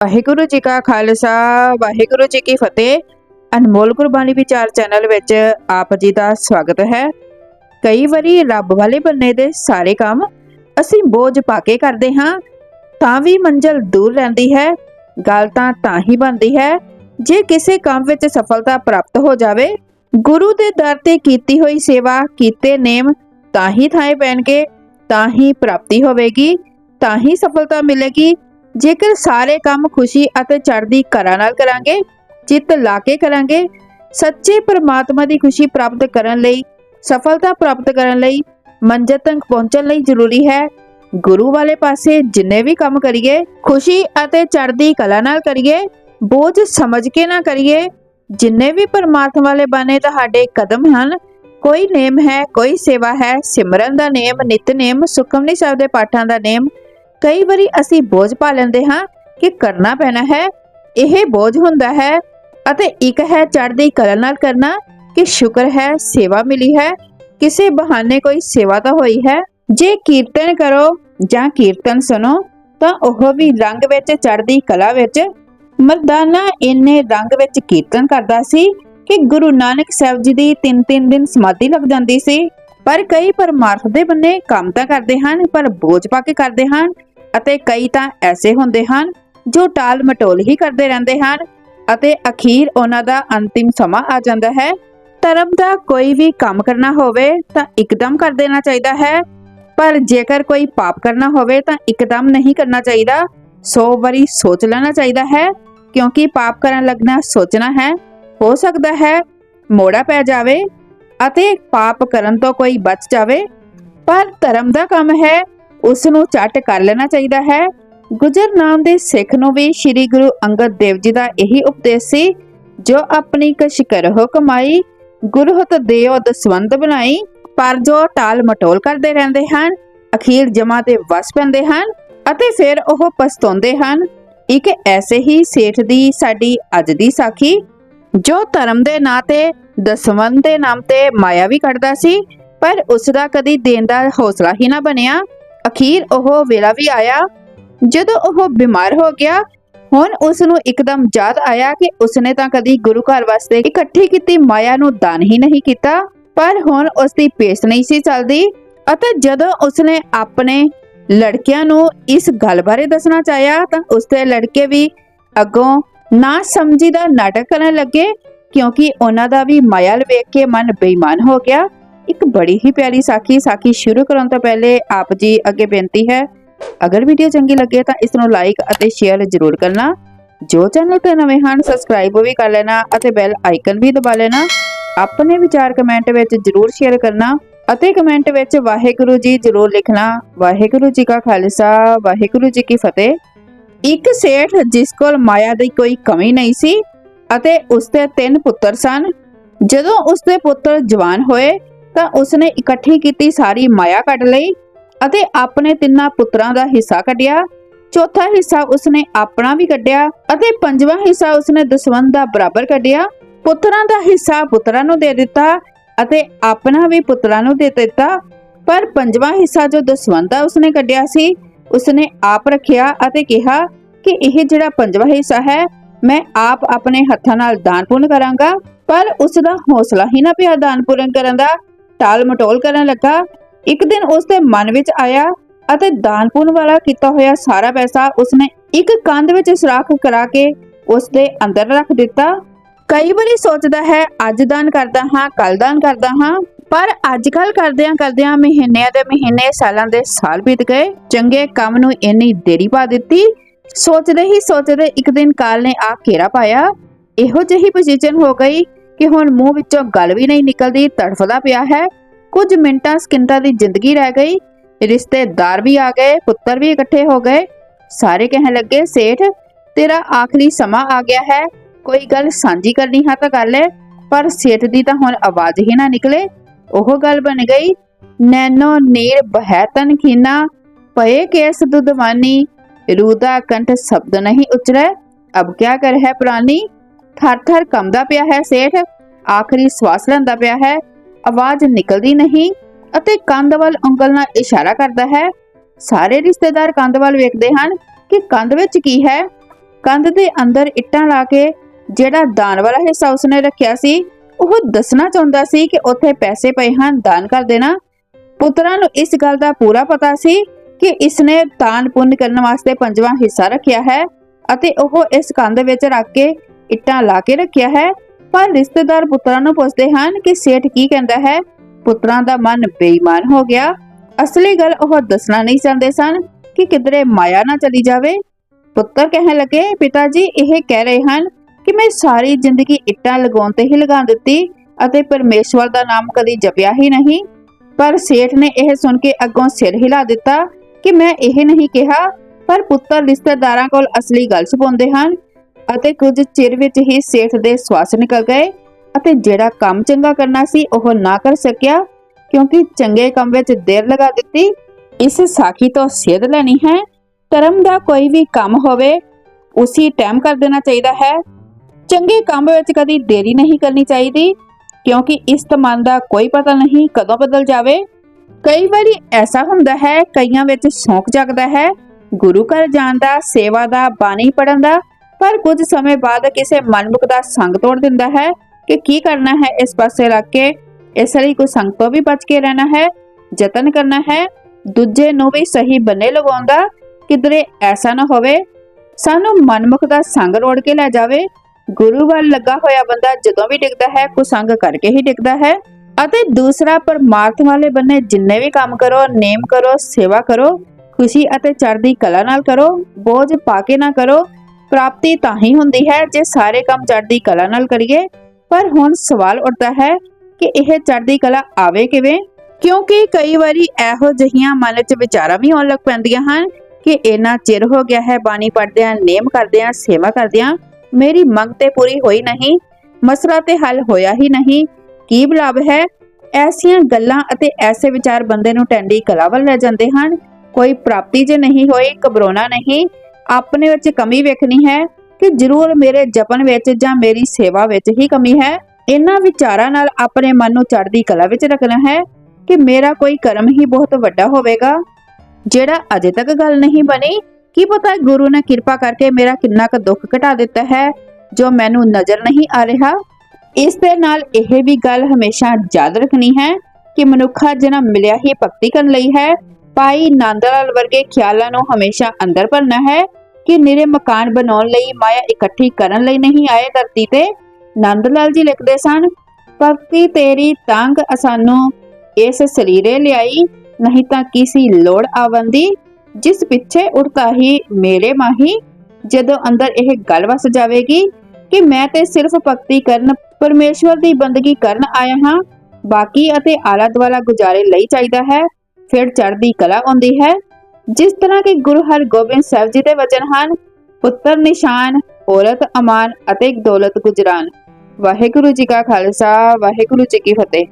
ਵਾਹਿਗੁਰੂ ਜੀ ਕਾ ਖਾਲਸਾ, ਵਾਹਿਗੁਰੂ ਜੀ ਕੀ ਫਤਿਹ। ਅਨਮੋਲ ਗੁਰਬਾਣੀ ਵਿਚਾਰ ਚੈਨਲ ਵਿੱਚ ਆਪ ਜੀ ਦਾ ਸਵਾਗਤ ਹੈ। ਕਈ ਵਾਰੀ ਰੱਬ ਵਾਲੇ ਬੰਨੇ ਦੇ ਸਾਰੇ ਕੰਮ ਅਸੀਂ ਬੋਝ ਪਾ ਕੇ ਕਰਦੇ ਹਾਂ, ਤਾਂ ਵੀ ਮੰਜ਼ਲ ਦੂਰ ਰਹਿੰਦੀ ਹੈ। ਗੱਲ ਤਾਂ ਤਾਂ ਹੀ ਬਣਦੀ ਹੈ, ਜੇ ਕਿਸੇ ਕੰਮ ਵਿੱਚ ਸਫਲਤਾ ਪ੍ਰਾਪਤ ਹੋ ਜਾਵੇ, ਗੁਰੂ ਦੇ ਦਰ ਤੇ ਕੀਤੀ ਹੋਈ ਸੇਵਾ, ਕੀਤੇ ਨੇਮ ਤਾਂ ਹੀ ਥਾਏ ਪੈਣਗੇ, ਤਾਂ ਹੀ ਪ੍ਰਾਪਤੀ ਹੋਵੇਗੀ, ਤਾਂ ਹੀ ਸਫਲਤਾ ਮਿਲੇਗੀ ਜੇਕਰ ਸਾਰੇ ਕੰਮ ਖੁਸ਼ੀ ਅਤੇ ਚੜ੍ਹਦੀ ਕਲਾ ਨਾਲ ਕਰਾਂਗੇ ਚਿੱਤ ਲਾ ਕੇ ਕਰਾਂਗੇ, ਸੱਚੇ ਪ੍ਰਮਾਤਮਾ ਦੀ ਖੁਸ਼ੀ ਪ੍ਰਾਪਤ ਕਰਨ ਲਈ, ਸਫਲਤਾ ਪ੍ਰਾਪਤ ਕਰਨ ਲਈ, ਮੰਜ਼ਿਲ ਤੱਕ ਪਹੁੰਚਣ ਲਈ ਜ਼ਰੂਰੀ ਹੈ। ਗੁਰੂ ਵਾਲੇ ਪਾਸੇ ਜਿੰਨੇ ਵੀ ਕੰਮ ਕਰੀਏ, ਖੁਸ਼ੀ ਅਤੇ ਚੜ੍ਹਦੀ ਕਲਾ ਨਾਲ ਕਰੀਏ, ਬੋਝ ਸਮਝ ਕੇ ਨਾ ਕਰੀਏ, ਜਿੰਨੇ ਵੀ ਪਰਮਾਤਮਾ ਵਾਲੇ ਬਾਨੇ ਤੁਹਾਡੇ ਕਦਮ ਹਨ, ਕੋਈ ਨੇਮ ਹੈ, ਕੋਈ ਸੇਵਾ ਹੈ, ਸਿਮਰਨ ਦਾ ਨੇਮ, ਨਿਤਨੇਮ, ਸੁਖਮਨੀ ਸਾਹਿਬ ਦੇ ਪਾਠਾਂ ਦਾ ਨੇਮ ਕਈ ਵਾਰੀ ਅਸੀਂ ਬੋਝ ਪਾ ਲੈਂਦੇ ਹਾਂ ਕਿ ਕਰਨਾ ਪੈਣਾ ਹੈ, ਇਹ ਬੋਝ ਹੁੰਦਾ ਹੈ ਅਤੇ ਇੱਕ ਹੈ ਚੜ੍ਹਦੀ ਕਲਾ ਨਾਲ ਕਰਨਾ ਕਿ ਸ਼ੁਕਰ ਹੈ, ਸੇਵਾ ਮਿਲੀ ਹੈ। ਕਿਸੇ ਬਹਾਨੇ ਕੋਈ ਸੇਵਾ ਤਾਂ ਹੋਈ ਹੈ। ਜੇ ਕੀਰਤਨ ਕਰੋ ਜਾਂ ਕੀਰਤਨ ਸੁਣੋ ਤਾਂ ਉਹ ਵੀ ਰੰਗ ਵਿੱਚ ਚੜ੍ਹਦੀ ਕਲਾ ਵਿੱਚ। ਮਰਦਾਨਾ ਇੰਨੇ ਰੰਗ ਵਿੱਚ ਕੀਰਤਨ ਕਰਦਾ ਸੀ ਕਿ ਗੁਰੂ ਨਾਨਕ ਸਾਹਿਬ ਜੀ ਦੀ ਤਿੰਨ ਤਿੰਨ ਦਿਨ ਸਮਾਧੀ ਲੱਗ ਜਾਂਦੀ ਸੀ। ਪਰ ਕਈ ਪਰਮਾਰਥ ਦੇ ਬੰਨੇ ਕੰਮ ਤਾਂ ਕਰਦੇ ਹਨ, ਪਰ ਬੋਝ ਪਾ ਕੇ ਕਰਦੇ ਹਨ। ਅਤੇ ਕਈ ਤਾਂ ਐਸੇ ਹੁੰਦੇ ਹਨ ਜੋ ਟਾਲ ਮਟੋਲ ਹੀ ਕਰਦੇ ਰਹਿੰਦੇ ਹਨ ਅਤੇ ਅਖੀਰ ਉਹਨਾਂ ਦਾ ਅੰਤਿਮ ਸਮਾਂ ਆ ਜਾਂਦਾ ਹੈ। ਧਰਮ ਦਾ ਕੋਈ ਵੀ ਕੰਮ ਕਰਨਾ ਹੋਵੇ ਤਾਂ ਇੱਕਦਮ ਕਰ ਦੇਣਾ ਚਾਹੀਦਾ ਹੈ। ਪਰ ਜੇਕਰ ਕੋਈ ਪਾਪ ਕਰਨਾ ਹੋਵੇ ਤਾਂ ਇੱਕਦਮ ਨਹੀਂ ਕਰਨਾ ਚਾਹੀਦਾ। 100 ਵਾਰੀ ਸੋਚ ਲੈਣਾ ਚਾਹੀਦਾ ਹੈ, ਕਿਉਂਕਿ ਪਾਪ ਕਰਨ ਲੱਗਣਾ ਸੋਚਣਾ ਹੈ। ਹੋ ਸਕਦਾ ਹੈ ਮੋੜਾ ਪੈ ਜਾਵੇ ਅਤੇ ਪਾਪ ਕਰਨ ਤੋਂ ਕੋਈ ਬਚ ਜਾਵੇ। ਪਰ ਧਰਮ ਦਾ ਕੰਮ ਹੈ ਉਸ ਨੂੰ ਚੱਟ ਕਰ ਲੈਣਾ ਚਾਹੀਦਾ ਹੈ। ਗੁਜਰ ਨਾਮ ਦੇ ਸਿੱਖ ਨੂੰ ਵੀ ਸ੍ਰੀ ਗੁਰੂ ਅੰਗਦ ਦੇਵ ਜੀ ਦਾ ਇਹੀ ਉਪਦੇਸ਼ ਸੀ, ਜੋ ਆਪਣੀ ਕਸ਼ ਕਰਹੁ ਕਮਾਈ ਗੁਰਹਤ ਦੇਉ ਦਸਵੰਦ ਬਣਾਈ, ਪਰ ਜੋ ਟਾਲ ਮਟੋਲ ਕਰਦੇ ਰਹਿੰਦੇ ਹਨ, ਅਖੀਰ ਜਮਾ ਤੇ ਵਸ ਪੈਂਦੇ ਹਨ ਅਤੇ ਫਿਰ ਉਹ ਪਸਤਾਉਂਦੇ ਹਨ। ਇੱਕ ਐਸੇ ਹੀ ਸੇਠ ਦੀ ਸਾਡੀ ਅੱਜ ਦੀ ਸਾਖੀ, ਜੋ ਧਰਮ ਦੇ ਨਾਂ ਤੇ ਦਸਵੰਦ ਦੇ ਨਾਮ ਤੇ ਮਾਇਆ ਵੀ ਕੱਢਦਾ ਸੀ, ਪਰ ਉਸ ਦਾ ਕਦੀ ਦੇਣ ਦਾ ਹੌਸਲਾ ਹੀ ਨਾ ਬਣਿਆ। ਅਖੀਰ ਉਹ ਵੇਲਾ ਵੀ ਆਇਆ। ਜਦੋਂ ਉਹ ਬਿਮਾਰ ਹੋ ਗਿਆ, ਹੁਣ ਉਸ ਨੂੰ ਇੱਕਦਮ ਯਾਦ ਆਇਆ ਕਿ ਉਸਨੇ ਤਾਂ ਕਦੀ ਗੁਰੂ ਘਰ ਵਾਸਤੇ ਇਕੱਠੀ ਕੀਤੀ ਮਾਇਆ ਨੂੰ ਦਾਨ ਹੀ ਨਹੀਂ ਕੀਤਾ, ਪਰ ਹੁਣ ਉਸ ਦੀ ਪੇਸ ਨਹੀਂ ਸੀ ਚੱਲਦੀ ਅਤੇ ਜਦੋਂ ਉਸਨੇ ਆਪਣੇ ਲੜਕਿਆਂ ਨੂੰ ਇਸ ਗੱਲ ਬਾਰੇ ਦੱਸਣਾ ਚਾਹਿਆ ਤਾਂ ਉਸਦੇ ਲੜਕੇ ਵੀ ਅੱਗੋਂ ਨਾ ਸਮਝੀ ਦਾ ਨਾਟਕ ਕਰਨ ਲੱਗੇ, ਕਿਉਂਕਿ ਉਹਨਾਂ ਦਾ ਵੀ ਮਾਇਆ ਵੇਖ ਕੇ ਮਨ ਬੇਈਮਾਨ ਹੋ ਗਿਆ। ਇੱਕ ਬੜੀ ਹੀ ਪਿਆਰੀ ਸਾਖੀ ਸਾਖੀ ਸ਼ੁਰੂ ਕਰਨ ਤੋਂ ਪਹਿਲੇ ਆਪ ਜੀ ਅੱਗੇ ਬੇਨਤੀ ਹੈ, ਅਗਰ ਵੀਡੀਓ ਚੰਗੀ ਲੱਗੇ ਤਾਂ ਇਸ ਨੂੰ ਲਾਈਕ ਅਤੇ ਸ਼ੇਅਰ ਜ਼ਰੂਰ ਕਰਨਾ। ਜੋ ਚੈਨਲ ਤੇ ਨਵੇਂ ਹਨ ਸਬਸਕ੍ਰਾਈਬ ਵੀ ਕਰ ਲੈਣਾ ਅਤੇ ਬੈਲ ਆਈਕਨ ਵੀ ਦਬਾ ਲੈਣਾ। ਆਪਣੇ ਵਿਚਾਰ ਕਮੈਂਟ ਵਿੱਚ ਜ਼ਰੂਰ ਸ਼ੇਅਰ ਕਰਨਾ ਅਤੇ ਕਮੈਂਟ ਵਿੱਚ ਵਾਹਿਗੁਰੂ ਜੀ ਜ਼ਰੂਰ ਲਿਖਣਾ। ਵਾਹਿਗੁਰੂ ਜੀ ਕਾ ਖਾਲਸਾ, ਵਾਹਿਗੁਰੂ ਜੀ ਕੀ ਫਤਿਹ। ਇੱਕ ਸੇਠ ਜਿਸ ਕੋਲ ਮਾਇਆ ਦੀ ਕੋਈ ਕਮੀ ਨਹੀਂ ਸੀ ਅਤੇ ਉਸਦੇ ਤਿੰਨ ਪੁੱਤਰ ਸਨ। ਜਦੋਂ ਉਸਦੇ ਪੁੱਤਰ ਜਵਾਨ ਹੋਏ ਤਾਂ ਉਸਨੇ ਇਕੱਠੀ ਕੀਤੀ ਸਾਰੀ ਮਾਇਆ ਕੱਢ ਲਈ ਅਤੇ ਆਪਣੇ ਤਿੰਨਾਂ ਪੁੱਤਰਾਂ ਦਾ ਹਿੱਸਾ ਕੱਢਿਆ। ਚੌਥਾ ਹਿੱਸਾ ਉਸਨੇ ਆਪਣਾ ਵੀ ਕੱਢਿਆ ਅਤੇ ਪੰਜਵਾਂ ਹਿੱਸਾ ਉਸਨੇ ਦਸਵੰਧ ਦਾ ਬਰਾਬਰ ਕੱਢਿਆ। ਪੁੱਤਰਾਂ ਦਾ ਹਿੱਸਾ ਪੁੱਤਰਾਂ ਨੂੰ ਦੇ ਦਿੱਤਾ ਅਤੇ ਆਪਣਾ ਵੀ ਪੁੱਤਰਾਂ ਨੂੰ ਦੇ ਦਿੱਤਾ। ਪਰ ਪੰਜਵਾਂ ਹਿੱਸਾ ਜੋ ਦਸਵੰਧ ਦਾ ਉਸਨੇ ਕੱਢਿਆ ਸੀ, ਉਸਨੇ ਆਪ ਰੱਖਿਆ ਅਤੇ ਕਿਹਾ ਕਿ ਇਹ ਜਿਹੜਾ ਪੰਜਵਾਂ ਹਿੱਸਾ ਹੈ, ਮੈਂ ਆਪ ਆਪਣੇ ਹੱਥਾਂ ਨਾਲ ਦਾਨ ਪੁੰਨ ਕਰਾਂਗਾ, ਪਰ ਉਸ ਦਾ ਹੌਸਲਾ ਹੀ ਨਾ ਪਿਆ ਦਾਨ ਪੁੰਨ ਕਰਨ ਦਾ। ਟਾਲ ਮਟੋਲ ਕਰਨ ਲੱਗਾ। ਇੱਕ ਦਿਨ ਉਸ ਦੇ ਮਨ ਵਿੱਚ ਆਇਆ ਅਤੇ ਦਾਨ ਵਾਲਾ ਕੀਤਾ ਹੋਇਆ ਸਾਰਾ ਪੈਸਾ ਉਸਨੇ ਇੱਕ ਕੰਧ ਵਿੱਚ ਸੁਰਾਖ ਕਰਾ ਕੇ ਉਸ ਦੇ ਅੰਦਰ ਰੱਖ ਦਿੱਤਾ। ਕਈ ਵਾਰੀ ਸੋਚਦਾ ਹੈ, ਅੱਜ ਦਾਨ ਕਰਦਾ ਹਾਂ ਕੱਲ ਦਾਨ ਕਰਦਾ ਹਾਂ, ਪਰ ਅੱਜ ਕੱਲ ਕਰਦਿਆਂ ਕਰਦਿਆਂ ਮਹੀਨਿਆਂ ਦੇ ਮਹੀਨੇ, ਸਾਲਾਂ ਦੇ ਸਾਲ ਬੀਤ ਗਏ। ਚੰਗੇ ਕੰਮ ਨੂੰ ਇੰਨੀ ਦੇਰੀ ਪਾ ਦਿੱਤੀ। ਸੋਚਦੇ ਹੀ ਸੋਚਦੇ ਇੱਕ ਦਿਨ ਕਾਲ ਨੇ ਆ ਘੇਰਾ ਪਾਇਆ। ਇਹੋ ਜਿਹੀ ਪੋਜੀਸ਼ਨ ਹੋ ਗਈ ਕਿ ਹੁਣ ਮੂੰਹ ਵਿੱਚੋਂ ਗੱਲ ਵੀ ਨਹੀਂ ਨਿਕਲਦੀ, ਤੜਫਦਾ ਪਿਆ ਹੈ। ਕੁਝ ਮਿੰਟਾਂ ਸਕਿੰਟਾਂ ਦੀ ਜ਼ਿੰਦਗੀ ਰਹਿ ਗਈ। ਰਿਸ਼ਤੇਦਾਰ ਵੀ ਆ ਗਏ, ਪੁੱਤਰ ਵੀ ਇਕੱਠੇ ਹੋ ਗਏ। ਸਾਰੇ ਕਹਿਣ ਲੱਗੇ, ਸੇਠ, ਤੇਰਾ ਆਖਰੀ ਸਮਾਂ ਆ ਗਿਆ ਹੈ। ਕੋਈ ਗੱਲ ਸਾਂਝੀ ਕਰਨੀ ਹੈ ਤਾਂ ਗੱਲ ਹੈ ਪਰ ਸੇਠ ਦੀ ਤਾਂ ਹੁਣ ਆਵਾਜ਼ ਹੀ ਨਾ ਨਿਕਲੇ। ਉਹ ਗੱਲ ਬਣ ਗਈ। ਨੈਨੋ ਨੀਰ ਬਹਿ ਤਨ ਖੀਨਾ, ਪਏ ਕੇਸ ਦੁਦਵਾਨੀ। ਰੂਦਾ ਕੰਠ ਸ਼ਬਦ ਨਹੀਂ ਉਚਰੇ। ਅਬ ਕਿਆ ਕਰ ਹੈ ਪ੍ਰਾਨੀ? ਥਰ ਥਰ ਕੰਬਦਾ ਪਿਆ ਹੈ ਸੇਠ। ਆਖਰੀ ਸਵਾਸ ਲੈਂਦਾ ਪਿਆ ਹੈ। ਆਵਾਜ਼ ਨਿਕਲਦੀ ਨਹੀਂ ਅਤੇ ਕੰਧ ਵੱਲ ਉਂਗਲ ਨਾਲ ਇਸ਼ਾਰਾ ਕਰਦਾ ਹੈ। ਸਾਰੇ ਰਿਸ਼ਤੇਦਾਰ ਕੰਧ ਵੱਲ ਵੇਖਦੇ ਹਨ ਕਿ ਕੰਧ ਵਿੱਚ ਕੀ ਹੈ। ਕੰਧ ਦੇ ਅੰਦਰ ਇੱਟਾਂ ਲਾ ਕੇ ਜਿਹੜਾ ਦਾਨ ਵਾਲਾ ਹਿੱਸਾ ਉਸਨੇ ਰੱਖਿਆ ਸੀ, ਉਹ ਦੱਸਣਾ ਚਾਹੁੰਦਾ ਸੀ ਕਿ ਉੱਥੇ ਪੈਸੇ ਪਏ ਹਨ, ਦਾਨ ਕਰ ਦੇਣਾ। ਪੁੱਤਰਾਂ ਨੂੰ ਇਸ ਗੱਲ ਦਾ ਪੂਰਾ ਪਤਾ ਸੀ ਕਿ ਇਸਨੇ ਦਾਨ ਪੁੰਨ ਕਰਨ ਵਾਸਤੇ ਪੰਜਵਾਂ ਹਿੱਸਾ ਰੱਖਿਆ ਹੈ ਅਤੇ ਉਹ ਇਸ ਕੰਧ ਵਿੱਚ ਰੱਖ ਕੇ ਇੱਟਾਂ ਲਾ ਕੇ ਰੱਖਿਆ ਹੈ, ਪਰ ਰਿਸ਼ਤੇਦਾਰ ਪੁੱਤਰਾਂ ਨੂੰ ਪੁੱਛਦੇ ਹਨ ਕਿ ਸੇਠ ਕੀ ਕਹਿੰਦਾ ਹੈ। ਪੁੱਤਰਾਂ ਦਾ ਮਨ ਬੇਈਮਾਨ ਹੋ ਗਿਆ। ਅਸਲੀ ਗੱਲ ਉਹ ਦੱਸਣਾ ਨਹੀਂ ਚਾਹੁੰਦੇ ਸਨ ਕਿ ਕਿਧਰੇ ਮਾਇਆ ਨਾ ਚਲੀ ਜਾਵੇ। ਪੁੱਤਰ ਕਹਿਣ ਲੱਗੇ ਪਿਤਾ ਜੀ ਇਹ ਕਹਿ ਰਹੇ ਹਨ ਕਿ ਮੈਂ ਸਾਰੀ ਜ਼ਿੰਦਗੀ ਇੱਟਾਂ ਲਗਾਉਣ ਤੇ ਹੀ ਲਗਾ ਦਿੱਤੀ ਅਤੇ ਪਰਮੇਸ਼ਵਰ ਦਾ ਨਾਮ ਕਦੀ ਜਪਿਆ ਹੀ ਨਹੀਂ। ਪਰ ਸੇਠ ਨੇ ਇਹ ਸੁਣ ਕੇ ਅੱਗੋਂ ਸਿਰ ਹਿਲਾ ਦਿੱਤਾ ਕਿ ਮੈਂ ਇਹ ਨਹੀਂ ਕਿਹਾ, ਪਰ ਪੁੱਤਰ ਰਿਸ਼ਤੇਦਾਰਾਂ ਕੋਲ ਅਸਲੀ ਗੱਲ ਛੁਪਾਉਂਦੇ ਹਨ ਅਤੇ ਕੁਝ ਚਿਰ ਵਿੱਚ ਹੀ ਸੇਠ ਦੇ ਸਵਾਸ ਨਿਕਲ ਗਏ ਅਤੇ ਜਿਹੜਾ ਕੰਮ ਚੰਗਾ ਕਰਨਾ ਸੀ ਉਹ ਨਾ ਕਰ ਸਕਿਆ, ਕਿਉਂਕਿ ਚੰਗੇ ਕੰਮ ਵਿੱਚ ਦੇਰ ਲਗਾ ਦਿੱਤੀ। ਇਸ ਸਾਖੀ ਤੋਂ ਸੇਧ ਲੈਣੀ ਹੈ। ਧਰਮ ਦਾ ਕੋਈ ਵੀ ਕੰਮ ਹੋਵੇ, ਉਸੇ ਟਾਈਮ ਕਰ ਦੇਣਾ ਚਾਹੀਦਾ ਹੈ। ਚੰਗੇ ਕੰਮ ਵਿੱਚ ਕਦੀ ਦੇਰੀ ਨਹੀਂ ਕਰਨੀ ਚਾਹੀਦੀ, ਕਿਉਂਕਿ ਇਸ ਤਮਨ ਦਾ ਕੋਈ ਪਤਾ ਨਹੀਂ ਕਦੋਂ ਬਦਲ ਜਾਵੇ। ਕਈ ਵਾਰੀ ਐਸਾ ਹੁੰਦਾ ਹੈ, ਕਈਆਂ ਵਿੱਚ ਸ਼ੌਂਕ ਜਾਗਦਾ ਹੈ। ਗੁਰੂ ਘਰ ਜਾਣ ਦਾ, ਸੇਵਾ ਦਾ ਬਾਣੀ ਪੜਨ ਦਾ ਪਰ ਕੁਝ ਸਮੇਂ ਬਾਅਦ ਕਿਸੇ ਮਨਮੁਖ ਦਾ ਸੰਗ ਤੋੜ ਦਿੰਦਾ ਹੈ ਕਿ ਕੀ ਕਰਨਾ ਹੈ ਇਸ ਪਾਸੇ ਲੱਗ ਕੇ। ਇਸ ਲਈ ਕੋਈ ਸੰਗ ਤੋਂ ਵੀ ਬਚ ਕੇ ਰਹਿਣਾ ਹੈ, ਯਤਨ ਕਰਨਾ ਹੈ। ਦੂਜੇ ਨੂੰ ਵੀ ਸਹੀ ਬੰਨੇ ਲਗਾਉਂਦਾ ਕਿਧਰੇ ਐਸਾ ਨਾ ਹੋਵੇ। ਸਾਨੂੰ ਮਨਮੁਖ ਦਾ ਸੰਗ ਰੋੜ ਕੇ ਲੈ ਜਾਵੇ। ਗੁਰੂ ਵੱਲ ਲੱਗਾ ਹੋਇਆ ਬੰਦਾ ਜਦੋਂ ਵੀ ਡਿੱਗਦਾ ਹੈ ਕੁਸੰਗ ਕਰਕੇ ਹੀ ਡਿੱਗਦਾ ਹੈ। ਅਤੇ ਦੂਸਰਾ ਪਰਮਾਰਥ ਵਾਲੇ ਬੰਨੇ ਜਿੰਨੇ ਵੀ ਕੰਮ ਕਰੋ, ਨੇਮ ਕਰੋ, ਸੇਵਾ ਕਰੋ, ਖੁਸ਼ੀ ਅਤੇ ਚੜ੍ਹਦੀ ਕਲਾ ਨਾਲ ਕਰੋ, ਬੋਝ ਪਾ ਕੇ ਨਾ ਕਰੋ। ਪ੍ਰਾਪਤੀ ਤਾਂ ਹੀ ਹੁੰਦੀ ਹੈ ਜੇ ਸਾਰੇ ਕੰਮ ਚੜ੍ਹਦੀ ਕਲਾ ਨਾਲ ਕਰੀਏ। ਪਰ ਹੁਣ ਸਵਾਲ ਉੱਠਦਾ ਹੈ ਕਿ ਇਹ ਚੜ੍ਹਦੀ ਕਲਾ ਆਵੇ ਕਿਵੇਂ? ਕਿਉਂਕਿ ਕਈ ਵਾਰੀ ਇਹੋ ਜਿਹੀਆਂ ਮਨ 'ਚ ਵਿਚਾਰਾਂ ਵੀ ਆਉਣ ਲੱਗ ਪੈਂਦੀਆਂ ਹਨ ਕਿ ਇੰਨਾ ਚਿਰ ਹੋ ਗਿਆ ਹੈ, ਬਾਣੀ ਪੜ੍ਹਦਿਆਂ, ਨੇਮ ਕਰਦਿਆਂ, ਸੇਵਾ ਕਰਦਿਆਂ, ਮੇਰੀ ਮੰਗ ਤੇ ਪੂਰੀ ਹੋਈ ਨਹੀਂ, ਮਸਲਾ ਤੇ ਹੱਲ ਹੋਇਆ ਹੀ ਨਹੀਂ, ਕੀ ਬਲਾਬ ਹੈ? ਐਸੀਆਂ ਗੱਲਾਂ ਅਤੇ ਐਸੇ ਵਿਚਾਰ ਬੰਦੇ ਨੂੰ ਟੈਂਡੀ ਕਲਾ ਵੱਲ ਲੈ ਜਾਂਦੇ ਹਨ। ਕੋਈ ਪ੍ਰਾਪਤੀ ਜੇ ਨਹੀਂ ਹੋਈ, ਘਬਰਾਉਣਾ ਨਹੀਂ ਆਪਣੇ ਵਿੱਚ ਕਮੀ ਵੇਖਣੀ ਹੈ ਕਿ ਜ਼ਰੂਰ ਮੇਰੇ ਜਪਨ ਵਿੱਚ ਜਾਂ ਮੇਰੀ ਸੇਵਾ ਵਿੱਚ ਹੀ ਕਮੀ ਹੈ। ਇਹਨਾਂ ਵਿਚਾਰਾਂ ਨਾਲ ਆਪਣੇ ਮਨ ਨੂੰ ਚੜ੍ਹਦੀ ਕਲਾ ਵਿੱਚ ਰੱਖਣਾ ਹੈ ਕਿ ਮੇਰਾ ਕੋਈ ਕਰਮ ਹੀ ਬਹੁਤ ਵੱਡਾ ਹੋਵੇਗਾ। ਜਿਹੜਾ ਅਜੇ ਤੱਕ ਗੱਲ ਨਹੀਂ ਬਣੀ, ਕੀ ਪਤਾ ਗੁਰੂ ਨੇ ਕਿਰਪਾ ਕਰਕੇ ਮੇਰਾ ਕਿੰਨਾ ਕੁ ਦੁੱਖ ਘਟਾ ਦਿੱਤਾ ਹੈ, ਜੋ ਮੈਨੂੰ ਨਜ਼ਰ ਨਹੀਂ ਆ ਰਿਹਾ। ਇਸ ਦੇ ਨਾਲ ਇਹ ਵੀ ਗੱਲ ਹਮੇਸ਼ਾ ਯਾਦ ਰੱਖਣੀ ਹੈ ਕਿ ਮਨੁੱਖਾ ਜਨਮ ਮਿਲਿਆ ਹੀ ਭਗਤੀ ਕਰਨ ਲਈ ਹੈ। ਭਾਈ ਨੰਦ ਲਾਲ ਵਰਗੇ ਖਿਆਲਾਂ ਨੂੰ ਹਮੇਸ਼ਾ ਅੰਦਰ ਭਰਨਾ ਹੈ ਕਿ ਨਿਰੇ ਮਕਾਨ ਬਣਾਉਣ ਲਈ ਮਾਇਆ ਇਕੱਠੀ ਕਰਨ ਲਈ ਨਹੀਂ ਆਏ ਧਰਤੀ ਤੇ? ਨੰਦ ਲਾਲ ਜੀ ਲਿਖਦੇ ਸਨ, ਭਗਤੀ ਤੇਰੀ ਤੰਗ ਅਸਾਨੂੰ ਇਸ ਸਰੀਰੇ ਲਿਆਈ, ਨਹੀਂ ਤਾਂ ਕਿਸੇ ਲੋੜ ਆਵੰਦੀ। ਜਿਸ ਪਿੱਛੇ ਉੜਤਾ ਹੀ ਮੇਰੇ ਮਾਹੀ, ਜਦੋਂ ਅੰਦਰ ਇਹ ਗੱਲ ਵਸ ਜਾਵੇਗੀ ਕਿ ਮੈਂ ਤੇ ਸਿਰਫ ਭਗਤੀ ਕਰਨ, ਪਰਮੇਸ਼ਵਰ ਦੀ ਬੰਦਗੀ ਕਰਨ ਆਇਆ ਹਾਂ, ਬਾਕੀ ਅਤੇ ਆਲਾ ਦੁਆਲਾ ਗੁਜ਼ਾਰੇ ਲਈ ਚਾਹੀਦਾ ਹੈ। ਫਿਰ ਚੜ੍ਹਦੀ ਕਲਾ ਆਉਂਦੀ ਹੈ। ਜਿਸ ਤਰ੍ਹਾਂ ਕਿ ਗੁਰੂ ਹਰਗੋਬਿੰਦ ਸਾਹਿਬ ਜੀ ਦੇ ਵਚਨ ਹਨ, ਪੁੱਤਰ ਨਿਸ਼ਾਨ, ਔਰਤ ਅਮਾਨ ਅਤੇ ਦੌਲਤ ਗੁਜਰਾਨ। ਵਾਹਿਗੁਰੂ ਜੀ ਕਾ ਖਾਲਸਾ, ਵਾਹਿਗੁਰੂ ਜੀ ਕੀ ਫਤਿਹ।